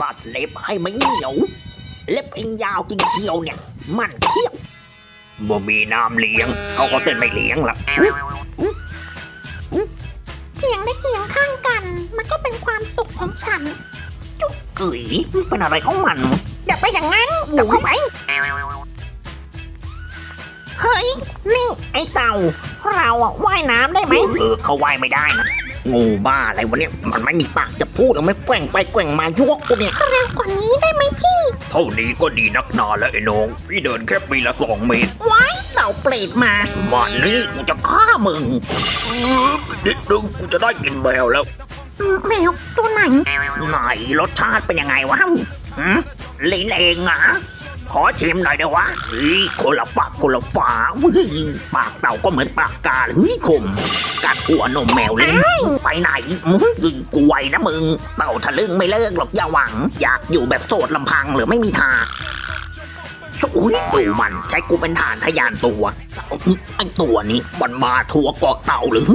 ตัดเล็บให้มันเหนียว เล็บเองยาวจริงเชียวเนี่ย มันเขี้ยวบ่มีน้ำเลี้ยง เขาก็เต้นไม่เลี้ยงละเถียงได้เคียงข้างกัน มันก็เป็นความสุขของฉันกึ๋ยมันเป็นอะไรของมันอย่าไปอย่างนั้นอย่าเข้าไปเฮ้ย นี่ไอเต่า เราอะว่ายน้ำได้ไหมเออเขาว่ายไม่ได้นะ งูบ้าอะไรวะเนี่ย มันไม่มีปากจะพูดแล้วไม่แกว่งไปแกว่งมายวกกูเนี่ยเร็วกว่านี้ได้ไหมพี่ เท่านี้ก็ดีนักหนาแล้วไอ้น้อง พี่เดินแค่ปีละสองเมตรว้ายเต่าเปรตมามันนี่กูจะฆ่ามึงนิดนึงกูจะได้กินแมวแล้ว แมวตัวไหน ไหนรสชาติเป็นยังไงวะหืมลิ้นเองอะ ขอชิมหน่อยเดี๋ยววะเฮ้ยคนละปากคนละฝาเฮ้ยปากเต่าก็เหมือนปากกาเลยเฮ้ยคมกัดหัวนมแมวเลยไปไหนมึงกวยนะมึง เต่าทะลึ่งไม่เลิกหรอกอย่าหวัง อยากอยู่แบบโสดลำพังหรือไม่มีทางอุ้ยดูมันใช้กูเป็นฐานทะยานตัวไอตัวนี้มันมาทัวเกาะเต่าหรือ